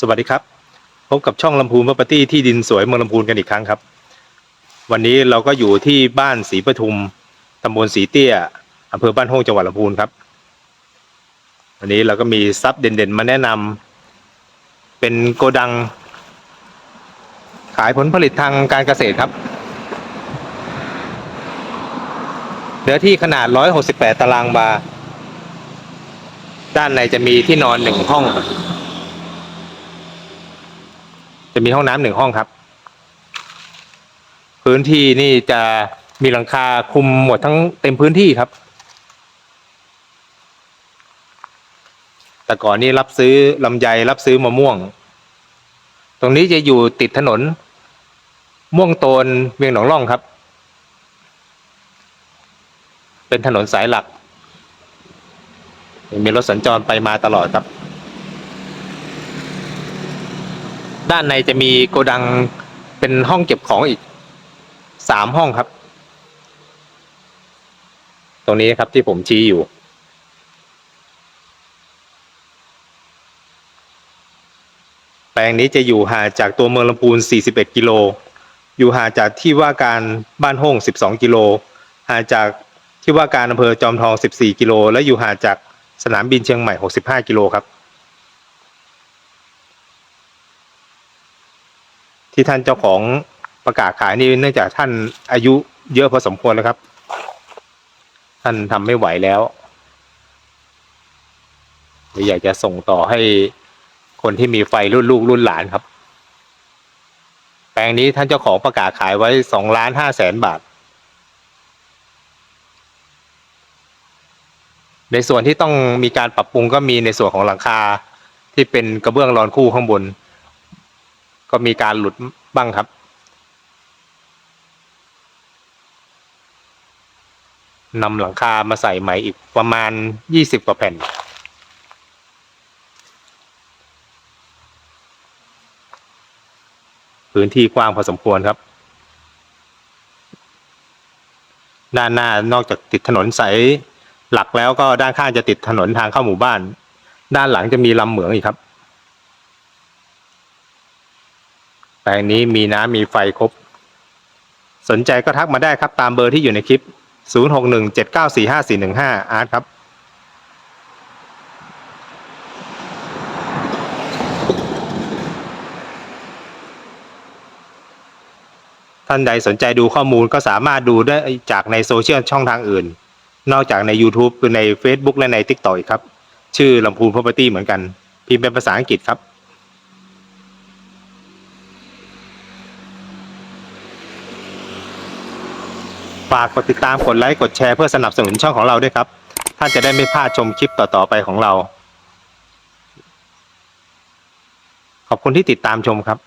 สวัสดีครับ พบกับช่องลำพูน Property ที่ดินสวยเมืองลำพูนกันอีกครั้งครับ วันนี้เราก็อยู่ที่บ้านศรีปทุมตำบลศรีเตี้ยอำเภอบ้านโฮงจังหวัดลำพูนครับ วันนี้เราก็มีทรัพย์เด่นๆ มาแนะนำเป็นโกดัง ขายผลผลิตทางการเกษตรครับเนื้อที่ขนาด 168 ตารางวา ด้านในจะมีที่นอนหนึ่งห้อง จะมีห้องน้ำหนึ่งห้องครับ พื้นที่นี่จะมีหลังคาคุมหมดทั้งเต็มพื้นที่ครับ แต่ก่อนนี้รับซื้อลำไยรับซื้อมะม่วง ตรงนี้จะอยู่ติดถนน ม่วงโตนเวียงหนองร่องครับ เป็นถนนสายหลัก มีรถสัญจรไปมาตลอดครับ ด้านในจะมีโกดังเป็นห้องเก็บของอีกสามห้องครับ ตรงนี้ครับที่ผมชี้อยู่ แปลงนี้จะอยู่ห่างจากตัวเมืองลำพูน 41 กิโล อยู่ห่างจากที่ว่าการบ้านโฮ่ง12 กิโล ห่างจากที่ว่าการอำเภอจอมทอง 14 กิโล และอยู่ห่างจากสนามบินเชียงใหม่ 65 กิโลครับ ที่ท่านเจ้าของประกาศขายนี่เนื่องจากท่านอายุเยอะพอสมควรแล้วครับ ท่านทำไม่ไหวแล้วอยากจะส่งต่อให้คนที่มีไฟรุ่นลูกรุ่นหลานครับ แปลงนี้ท่านเจ้าของประกาศขายไว้สองล้านห้าแสนบาท ในส่วนที่ต้องมีการปรับปรุงก็มีในส่วนของหลังคาที่เป็นกระเบื้องรอนคู่ข้างบน ก็มีการหลุดบ้างครับ นำหลังคามาใส่ใหม่อีกประมาณยี่สิบกว่าแผ่น พื้นที่กว้างพอสมควรครับ ด้านหน้านอกจากติดถนนสายหลักแล้วก็ด้านข้างจะติดถนนทางเข้าหมู่บ้าน ด้านหลังจะมีลำเหมืองอีกครับ แปลงนี้มีน้ำมีไฟครบ สนใจก็ทักมาได้ครับตามเบอร์ที่อยู่ในคลิป 0617945415 อาร์ตครับท่านใดสนใจดูข้อมูลก็สามารถดูได้จากในโซเชียลช่องทางอื่น นอกจากใน YouTube คือใน Facebook และใน TikTok อีกครับ ชื่อลำพูน Property เหมือนกัน พิมพ์เป็นภาษาอังกฤษครับ ฝากกดติดตามกดไลค์กดแชร์เพื่อสนับสนุนช่องของเราด้วยครับ ท่านจะได้ไม่พลาดชมคลิปต่อๆไปของเรา ขอบคุณที่ติดตามชมครับ